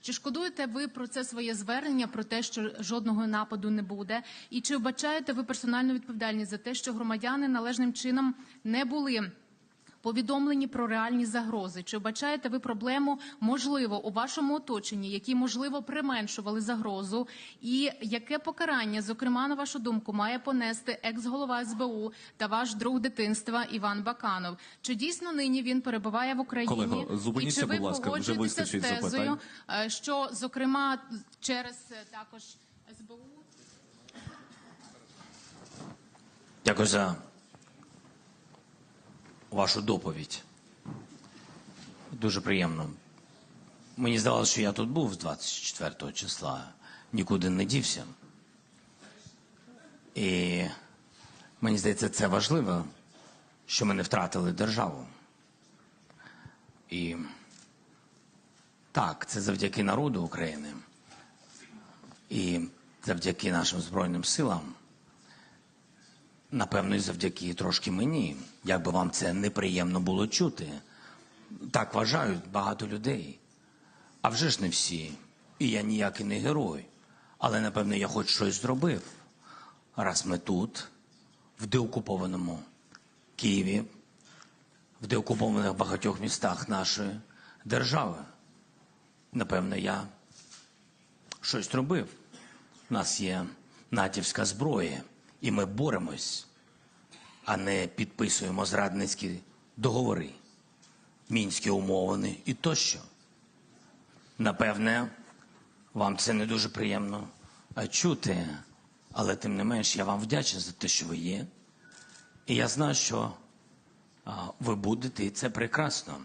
Чи шкодуєте ви про це своє звернення, про те, що жодного нападу не буде? І чи вбачаєте ви персональну відповідальність за те, що громадяни належним чином не були повідомлені про реальні загрози? Чи вбачаєте ви проблему, можливо, у вашому оточенні, які можливо применшували загрозу? І яке покарання, зокрема, на вашу думку, має понести екс-голова СБУ та ваш друг дитинства Іван Баканов? Чи дійсно нині він перебуває в Україні? Колего, зупиніться, і чи ви будь ласка, вже погоджуєтеся вистачить з тезою, запитань. е, що зокрема через е, також СБУ Дякую за вашу доповідь. Дуже приємно. Мені здавалося, що я тут був з 24 числа, нікуди не дівся. І мені здається, це важливо, що ми не втратили державу. І так, це завдяки народу України і завдяки нашим Збройним силам. Напевно, і завдяки трошки мені, як би вам це неприємно було чути. Так вважають багато людей. А вже ж не всі. І я ніякий не герой. Але, напевно, я хоч щось зробив. Раз ми тут, в деокупованому Києві, в деокупованих багатьох містах нашої держави. Напевно, я щось робив. У нас є натівська зброя, і ми боремось, а не підписуємо зрадницькі договори, мінські умовини і тощо. Напевне, вам це не дуже приємно чути, але тим не менш я вам вдячний за те, що ви є. І я знаю, що ви будете, і це прекрасно.